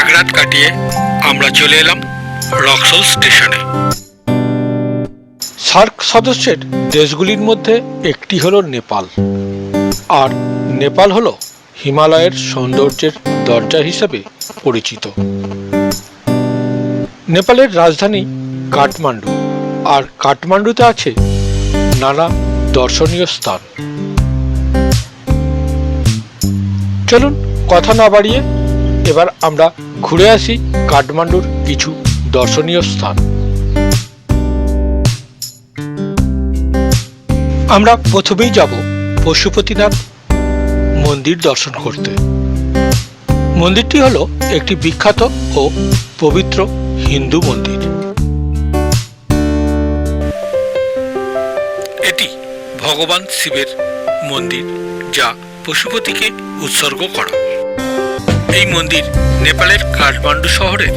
এক রাত কাটিয়ে আমরা চলে এলাম রক্সল স্টেশনে। সার্ক সদস্যের দেশগুলির মধ্যে একটি হল নেপাল, আর নেপাল হল হিমালয়ের সৌন্দর্যের দরজা হিসেবে পরিচিত। নেপালের রাজধানী কাঠমান্ডু, আর কাঠমান্ডুতে আছে নানা দর্শনীয় স্থান। চলুন কথা না বাড়িয়ে এবার আমরা ঘুরে আসি কাঠমান্ডুর কিছু দর্শনীয় স্থান। আমরা প্রথমেই যাব পশুপতিনাথ মন্দির দর্শন করতে। মন্দিরটি হলো একটি বিখ্যাত ও পবিত্র হিন্দু মন্দির। এটি ভগবান শিবের মন্দির, যা পশুপতিকে উৎসর্গ করা। এই মন্দির নেপালের কাঠমান্ডু শহরের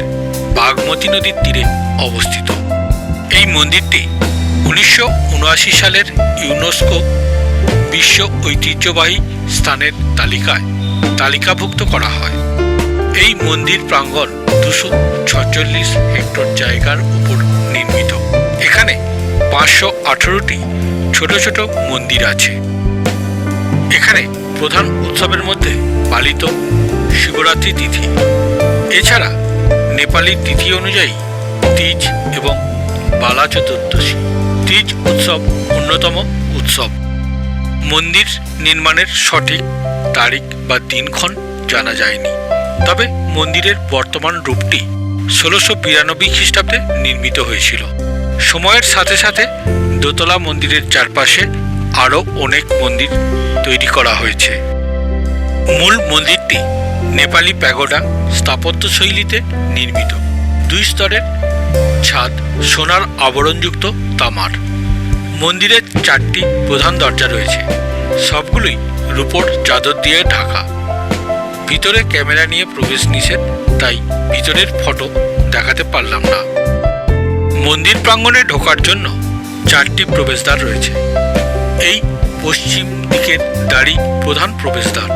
বাগমতী নদীর তীরে অবস্থিত। এই মন্দিরটি উনিশশো উনআশি সালের ইউনেস্কো বিশ্ব ঐতিহ্যবাহী স্থানের তালিকায় তালিকাভুক্ত করা হয়। এই মন্দির প্রাঙ্গণ দুশো ছচল্লিশ হেক্টর জায়গার উপর নির্মিত। এখানে পাঁচশো আঠেরোটি ছোট ছোট মন্দির আছে। এখানে প্রধান উৎসবের মধ্যে পালিত শিবরাত্রি তিথি। এছাড়া নেপালি তিথি অনুযায়ী তিজ এবং বালা চতুর্দশী। তিজ উৎসব অন্যতম উৎসব। মন্দির নির্মাণের সঠিক তারিখ বা দিনক্ষণ জানা যায়নি। তবে মন্দিরের বর্তমান রূপটি ষোলোশো বিরানব্বই খ্রিস্টাব্দে নির্মিত হয়েছিল। সময়ের সাথে সাথে দোতলা মন্দিরের চারপাশে আরও অনেক মন্দির তৈরি করা হয়েছে। মূল মন্দিরটি নেপালি প্যাগোডা স্থাপত্য শৈলীতে নির্মিত। দুই স্তরের ছাদ সোনার আবরণযুক্ত তামার। মন্দিরের চারটি প্রধান দরজা রয়েছে। সবগুলোই রূপোর চাদর দিয়ে ঢাকা। ভিতরে ক্যামেরা নিয়ে প্রবেশ নিষেধ, তাই ভিতরের ফটো দেখাতে পারলাম না। মন্দির প্রাঙ্গণে ঢোকার জন্য চারটি প্রবেশদ্বার রয়েছে। এই পশ্চিম দিকের দ্বারই প্রধান প্রবেশদ্বার।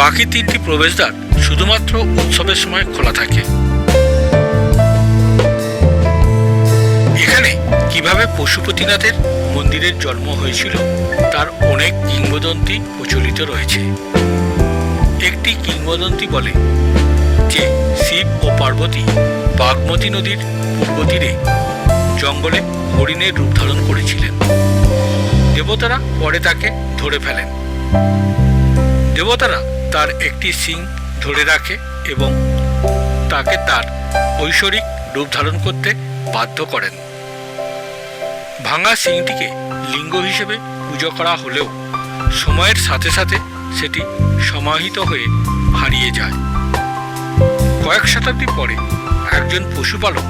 বাকি তিনটি প্রবেশদ্বার শুধুমাত্র উৎসবের সময় খোলা থাকে। এখানে কীভাবে পশুপতিনাথের মন্দিরের জন্ম হয়েছিল, তার অনেক কিংবদন্তি প্রচলিত রয়েছে। একটি কিংবদন্তি বলে যে শিব ও পার্বতী বাগমতী নদীর পূর্ব তীরে জঙ্গলে হরিণের রূপ ধারণ করেছিলেন। দেবতারা পরে তাকে ধরে ফেলেন। দেবতারা তার একটি সিং ধরে রাখে এবং তাকে তার ঐশ্বরিক রূপ ধারণ করতে বাধ্য করেন। ভাঙা সিংটিকে লিঙ্গ হিসেবে পুজো করা হলেও সময়ের সাথে সাথে সেটি সমাহিত হয়ে হারিয়ে যায়। কয়েক শতাব্দী পরে একজন পশুপালক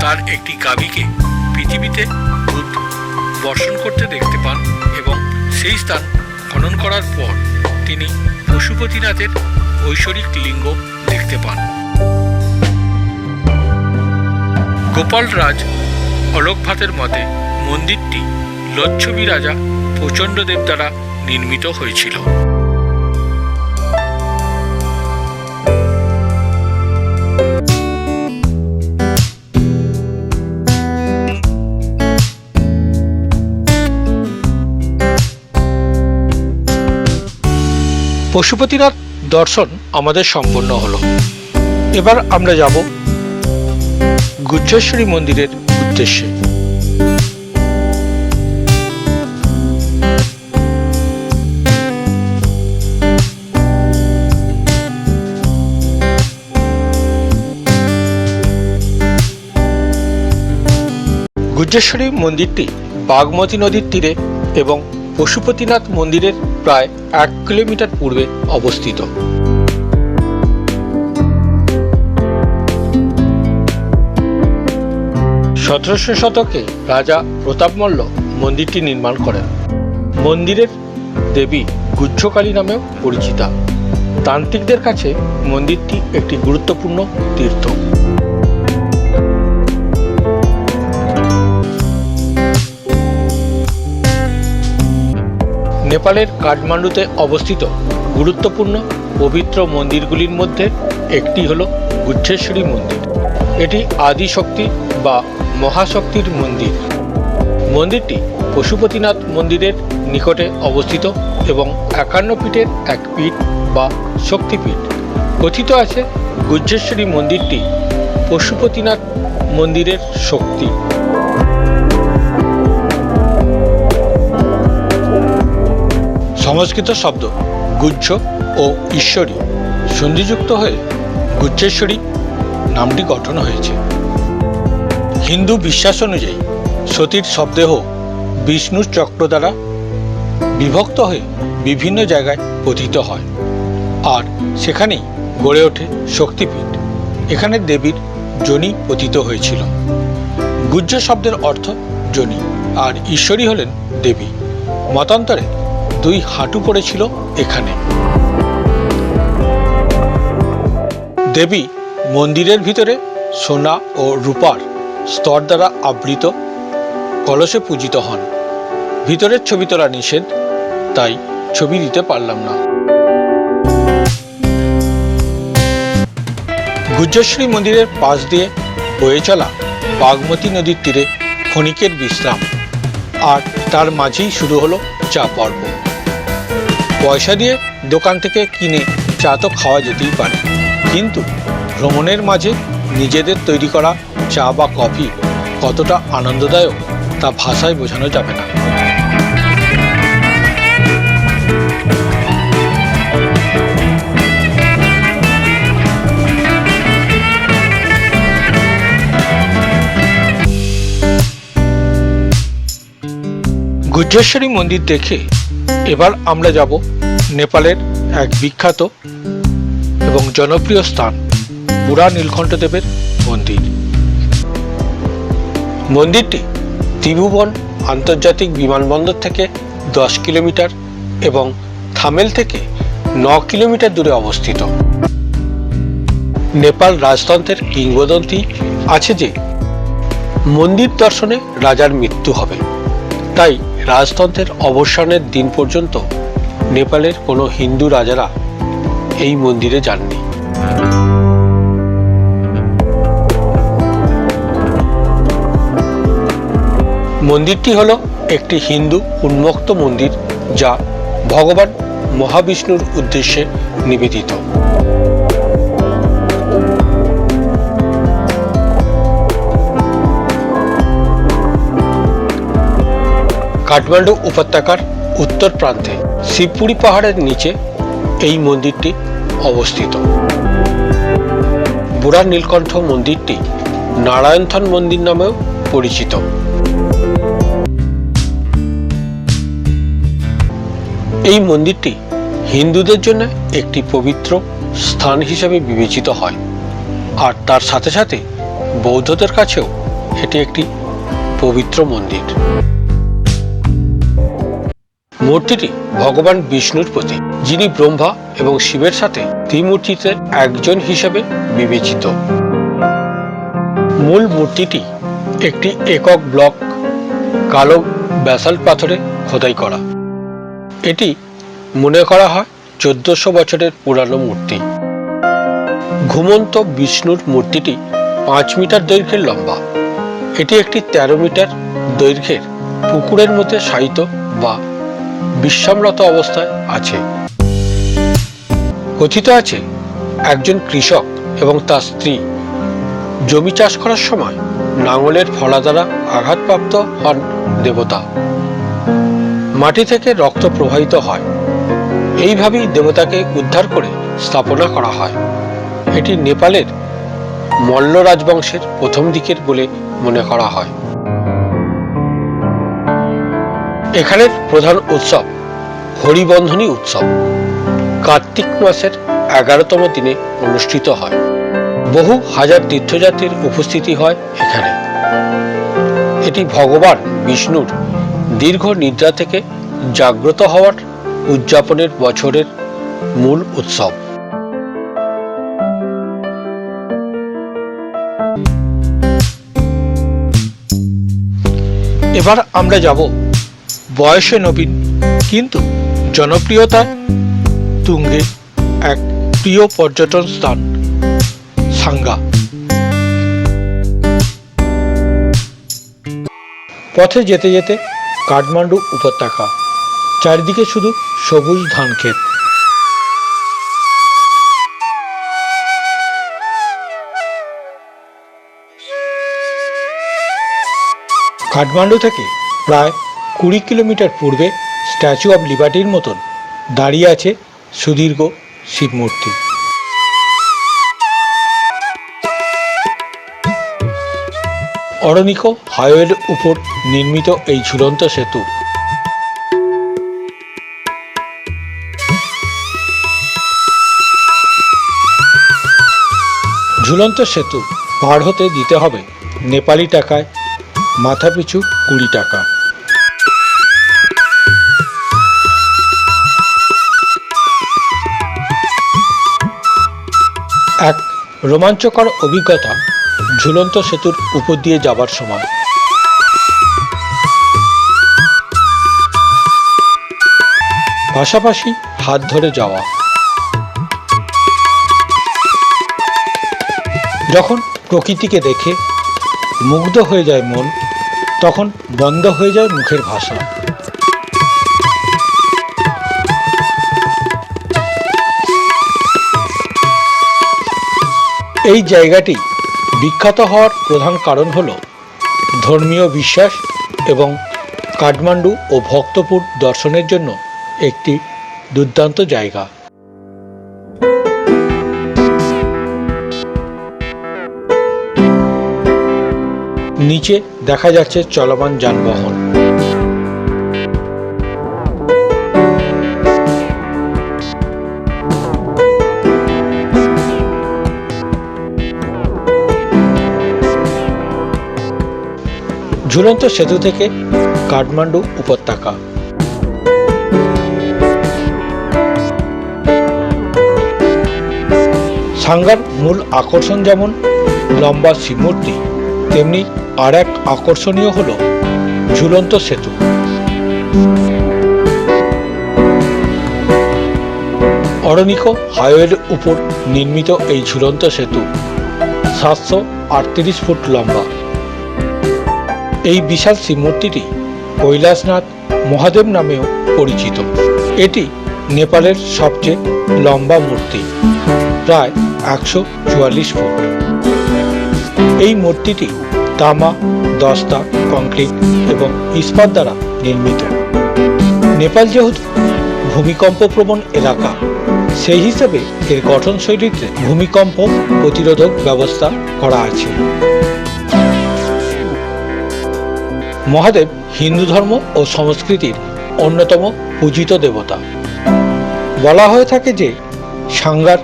তার একটি গাভীকে পৃথিবীতে বর্ষণ করতে দেখতে পান এবং সেই স্থান খনন করার পর তিনি পশুপতিনাথের ঐশ্বরিক লিঙ্গ দেখতে পান। গোপাল রাজ অলোক ভাতের মতে মন্দিরটি লচ্ছবি রাজা প্রচণ্ডদেব দ্বারা নির্মিত হয়েছিল। পশুপতিনাথ দর্শন আমাদের সম্পন্ন হলো। এবার আমরা যাব গুজ্জেশ্বরী মন্দিরের উদ্দেশ্যে। গুজ্জেশ্বরী মন্দিরটি বাগমতী নদীর তীরে এবং পশুপতিনাথ মন্দিরের প্রায় এক কিলোমিটার পূর্বে অবস্থিত। সতেরোশো শতকে রাজা প্রতাপ মল্ল মন্দিরটি নির্মাণ করেন। মন্দিরের দেবী গুজ্জকালী নামেও পরিচিতা। তান্ত্রিকদের কাছে মন্দিরটি একটি গুরুত্বপূর্ণ তীর্থ। নেপালের কাঠমান্ডুতে অবস্থিত গুরুত্বপূর্ণ পবিত্র মন্দিরগুলির মধ্যে একটি হল গুচ্ছেশ্বরী মন্দির। এটি আদিশক্তি বা মহাশক্তির মন্দির। মন্দিরটি পশুপতিনাথ মন্দিরের নিকটে অবস্থিত এবং একান্ন পীঠের এক পীঠ বা শক্তিপীঠ। কথিত আছে গুজ্জেশ্বরী মন্দিরটি পশুপতিনাথ মন্দিরের শক্তি। সংস্কৃত শব্দ গুজ্জ ও ঈশ্বরী সন্ধিযুক্ত হয়ে গুজ্জেশ্বরী নামটি গঠন হয়েছে। হিন্দু বিশ্বাস অনুযায়ী সতীর শবদেহ বিষ্ণুর চক্র দ্বারা বিভক্ত হয়ে বিভিন্ন জায়গায় পতিত হয় আর সেখানেই গড়ে ওঠে শক্তিপীঠ। এখানে দেবীর জনি পতিত হয়েছিল। গুজ্জ শব্দের অর্থ জনি আর ঈশ্বরী হলেন দেবী। মতান্তরে দুই হাঁটু পড়েছিল এখানে। দেবী মন্দিরের ভিতরে সোনা ও রূপার স্তর দ্বারা আবৃত, কলসে পূজিত হন। ভিতরের ছবি তোলা নিষেধ, তাই ছবি দিতে পারলাম না। গুজ্জশ্রী মন্দিরের পাশ দিয়ে বয়ে চলা বাগমতী নদীর তীরে ক্ষণিকের বিশ্রাম। আর তার মাঝেই শুরু হলো চা পর্ব। পয়সা দিয়ে দোকান থেকে কিনে চা তো খাওয়া যেতেই পারে। কিন্তু ভ্রমণের মাঝে নিজেদের তৈরি করা চা বা কফি কতটা আনন্দদায়ক তা ভাষায় বোঝানো যাবে না। গুজ্জেশ্বরী মন্দির দেখে এবার আমরা যাব নেপালের এক বিখ্যাত এবং জনপ্রিয় স্থান, বুড়া নীলকণ্ঠদেবের মন্দির। মন্দিরটি ত্রিভুবন আন্তর্জাতিক বিমানবন্দর থেকে দশ কিলোমিটার এবং থামেল থেকে ন কিলোমিটার দূরে অবস্থিত। নেপাল রাজতন্ত্রের কিংবদন্তি আছে যে, মন্দির দর্শনে রাজার মৃত্যু হবে। তাই রাজতন্ত্রের অবসানের দিন পর্যন্ত নেপালের কোনো হিন্দু রাজারা এই মন্দিরে যাননি। মন্দিরটি হলো একটি হিন্দু উন্মুক্ত মন্দির যা ভগবান মহাবিষ্ণুর উদ্দেশ্যে নিবেদিত। কাঠমান্ডু উপত্যকার উত্তর প্রান্তে শিবপুরি পাহাড়ের নিচে এই মন্দিরটি অবস্থিত। বুড়া নীলকণ্ঠ মন্দিরটি নারায়ণথন মন্দির নামেও পরিচিত। এই মন্দিরটি হিন্দুদের জন্য একটি পবিত্র স্থান হিসেবে বিবেচিত হয়। আর তার সাথে সাথে বৌদ্ধদের কাছেও এটি একটি পবিত্র মন্দির। মূর্তিটি ভগবান বিষ্ণুর প্রতি যিনি ব্রহ্মা এবং শিবের সাথে ত্রিমূর্তিতে একজন হিসেবে বিবেচিত। মূল মূর্তিটি একটি একক ব্লক কালো ব্যাসাল্ট পাথরে খোদাই করা। এটি মনে করা হয় চোদ্দশো বছরের পুরানো মূর্তি। ঘুমন্ত বিষ্ণুর মূর্তিটি পাঁচ মিটার দৈর্ঘ্যের লম্বা। এটি একটি তেরো মিটার দৈর্ঘ্যের পুকুরের মধ্যে শায়িত বা বিশ্রামরত অবস্থায় আছে। কথিত আছে, একজন কৃষক এবং তার স্ত্রী জমি চাষ করার সময় নাঙলের ফলা দ্বারা আঘাতপ্রাপ্ত হন দেবতা। মাটি থেকে রক্ত প্রবাহিত হয়। এইভাবেই দেবতাকে উদ্ধার করে স্থাপনা করা হয়। এটি নেপালের মল্ল রাজবংশের প্রথম দিকের বলে মনে করা হয়। এখানের প্রধান উৎসব, হরিবন্ধনী উৎসব। কার্তিক মাসের এগারোতম দিনে অনুষ্ঠিত হয়। বহু হাজার তীর্থযাত্রীর উপস্থিতি হয় এখানে। এটি ভগবান বিষ্ণুর দীর্ঘ নিদ্রা থেকে জাগ্রত হওয়ার উদযাপনের বছরের মূল উৎসব। এবার আমরা যাব বয়সে নবীন, কিন্তু জনপ্রিয়তায় তুঙ্গে এক প্রিয় পর্যটন স্থান, সাঙ্গা। পথে যেতে যেতে কাঠমান্ডু উপত্যকা, চারিদিকে শুধু সবুজ ধান ক্ষেত কাঠমান্ডু থেকে প্রায় কুড়ি কিলোমিটার পূর্বে স্ট্যাচু অব লিবার্টির মতন দাঁড়িয়ে আছে সুদীর্ঘ শিব মূর্তি। অরণিক হাইওয়ের উপর নির্মিত এই ঝুলন্ত সেতু। ঝুলন্ত সেতু পার হতে দিতে হবে নেপালি টাকায়, মাথাপিছু কুড়ি টাকা। রোমাঞ্চকর অভিজ্ঞতা ঝুলন্ত সেতুর উপর দিয়ে যাবার সময়। পাশাপাশি হাত ধরে যাওয়া। যখন প্রকৃতিকে দেখে মুগ্ধ হয়ে যায় মন, তখন বন্ধ হয়ে যায় মুখের ভাষা। এই জায়গাটি বিখ্যাত হওয়ার প্রধান কারণ হল ধর্মীয় বিশ্বাস এবং কাঠমান্ডু ও ভক্তপুর দর্শনের জন্য একটি দুর্দান্ত জায়গা। নিচে দেখা যাচ্ছে চলমান যানবাহন। ঝুলন্ত সেতু থেকে কাঠমান্ডু উপত্যকা। সাঙ্গার মূল আকর্ষণ যেমন লম্বা শিবমূর্তি তেমনি আর এক আকর্ষণীয় হল ঝুলন্ত সেতু। অরণিক হাইওয়ের উপর নির্মিত এই ঝুলন্ত সেতু সাতশো আটত্রিশ ফুট লম্বা। এই বিশাল শিবমূর্তিটি কৈলাসনাথ মহাদেব নামেও পরিচিত। এটি নেপালের সবচেয়ে লম্বা মূর্তি, প্রায় একশো চুয়াল্লিশ ফুট। এই মূর্তিটি তামা, দস্তা, কংক্রিট এবং ইস্পাত দ্বারা নির্মিত। নেপাল যেহেতু ভূমিকম্প প্রবণ এলাকা, সেই হিসেবে এর গঠনশৈলীতে ভূমিকম্প প্রতিরোধক ব্যবস্থা করা আছে। মহাদেব হিন্দু ধর্ম ও সংস্কৃতির অন্যতম পূজিত দেবতা। বলা হয়ে থাকে যে, সাঙ্গার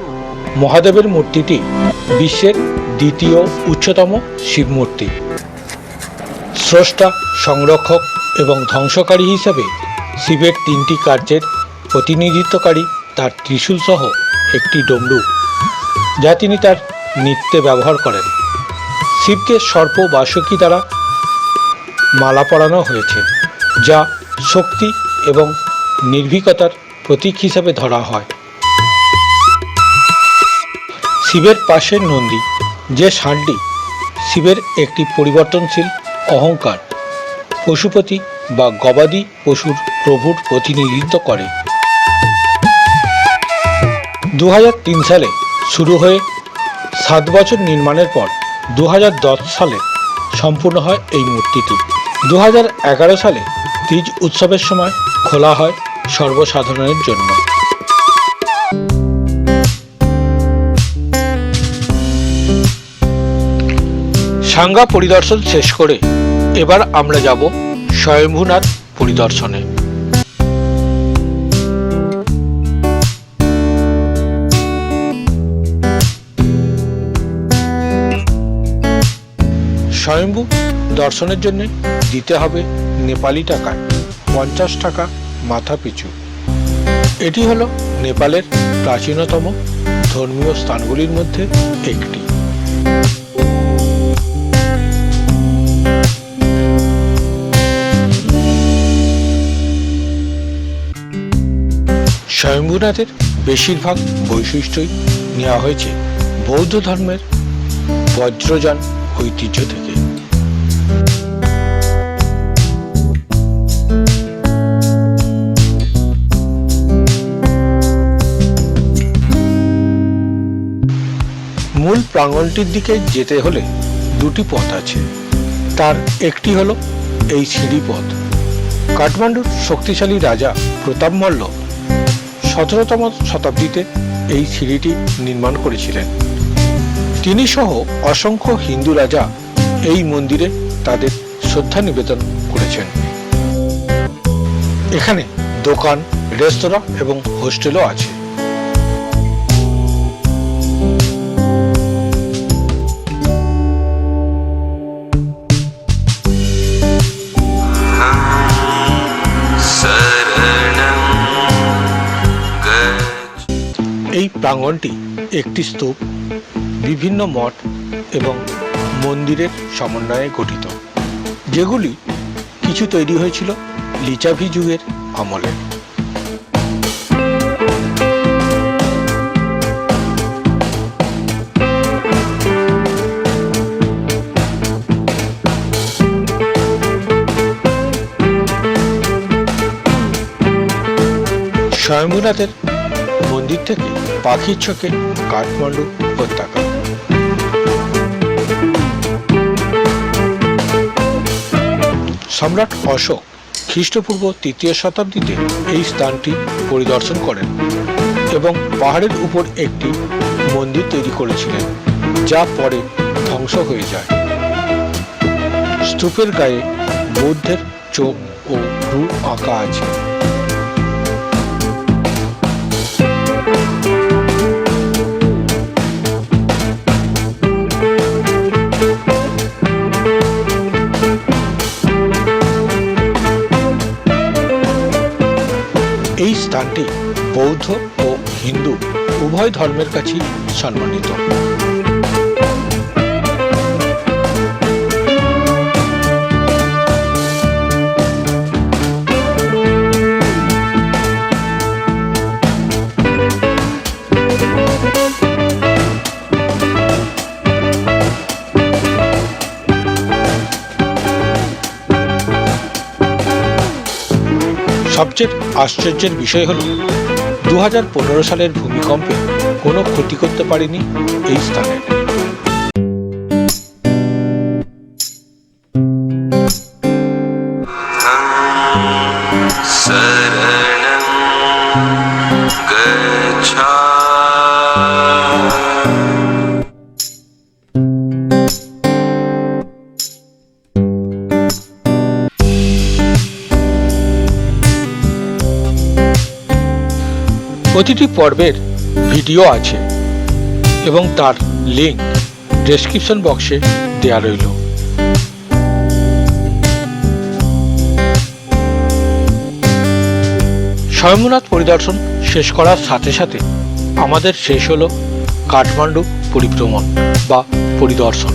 মহাদেবের মূর্তিটি বিশ্বের দ্বিতীয় উচ্চতম শিব মূর্তি। স্রষ্টা, সংরক্ষক এবং ধ্বংসকারী হিসেবে শিবের তিনটি কার্যের প্রতিনিধিত্বকারী তার ত্রিশূল সহ একটি ডমরু, যা তিনি তার নৃত্যে ব্যবহার করেন। শিবকে সর্প বাসকি দ্বারা মালা পরানো হয়েছে, যা শক্তি এবং নির্ভীকতার প্রতীক হিসাবে ধরা হয়। শিবের পাশের নন্দী, যে ষাঁড়টি, শিবের একটি পরিবর্তনশীল অহংকার, পশুপতি বা গবাদি পশুর প্রভুর প্রতিনিধিত্ব করে। দু হাজার তিন সালে শুরু হয়ে সাত বছর নির্মাণের পর দু হাজার দশ সালে সম্পূর্ণ হয় এই মূর্তিটি। দু হাজার এগারো সালে তিজ উৎসবের সময় খোলা হয় সর্বসাধারণের জন্য। সাঙ্গা পরিদর্শন শেষ করে এবার আমরা যাব স্বয়ম্ভূনাথ পরিদর্শনে। স্বয়ম্ভু দর্শনের জন্য দিতে হবে নেপালি টাকায়। পঞ্চাশ টাকা মাথা পিছু। এটি হলো নেপালের প্রাচীনতম ধর্মীয় স্থানগুলির মধ্যে একটি। স্বয়ম্ভূনাথের বেশিরভাগ বৈশিষ্ট্যই নেওয়া হয়েছে বৌদ্ধ ধর্মের বজ্রযান ঐতিহ্য থেকে মূল প্রাঙ্গণটির দিকে যেতে হলে দুটি পথ আছে। তার একটি হলো এই সিঁড়ি পথ। কাঠমান্ডুর শক্তিশালী রাজা প্রতাপ মল্ল সতেরোতম শতাব্দীতে এই সিঁড়িটি নির্মাণ করেছিলেন। তিনি সহ অসংখ্য হিন্দু রাজা এই মন্দিরে তাদের শ্রদ্ধা নিবেদন করেছেন। এখানে দোকান, রেস্তোরাঁ এবং হোস্টেলও আছে। এই প্রাঙ্গনটি একটি স্তূপ, বিভিন্ন মঠ এবং মন্দিরের সমন্বয়ে গঠিত, যেগুলি কিছু তৈরি হয়েছিল লিচাভি যুগের আমলে। স্বয়ংভূনাথের মন্দির থেকে পাখির চোখে কাঠমান্ডু উপত্যকা। সম্রাট অশোক খ্রিস্টপূর্ব তৃতীয় শতাব্দীতে এই স্থানটি পরিদর্শন করেন এবং পাহাড়ের উপর একটি মন্দির তৈরি করেছিলেন, যা পরে ধ্বংস হয়ে যায়। স্তূপের গায়ে বৌদ্ধের চোখ ও ভ্রু আঁকা আছে। এই স্থানটি বৌদ্ধ ও হিন্দু উভয় ধর্মের কাছেই সম্মানিত। সবচেয়ে আশ্চর্যের বিষয় হল দু হাজার পনেরো সালের ভূমিকম্পে কোনো ক্ষতি করতে পারেনি এই স্থানের প্রতিটি পর্বের ভিডিও আছে এবং তার লিঙ্ক ডেসক্রিপশন বক্সে দেওয়া রইল। স্বয়ংনাথ পরিদর্শন শেষ করার সাথে সাথে আমাদের শেষ হলো কাঠমান্ডু পরিভ্রমণ বা পরিদর্শন।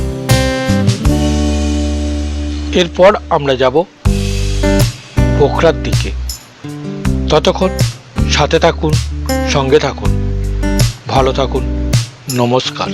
এরপর আমরা যাব পোখরার দিকে। ততক্ষণ সাথে থাকুন। সঙ্গে থাকুন ভালো থাকুন নমস্কার।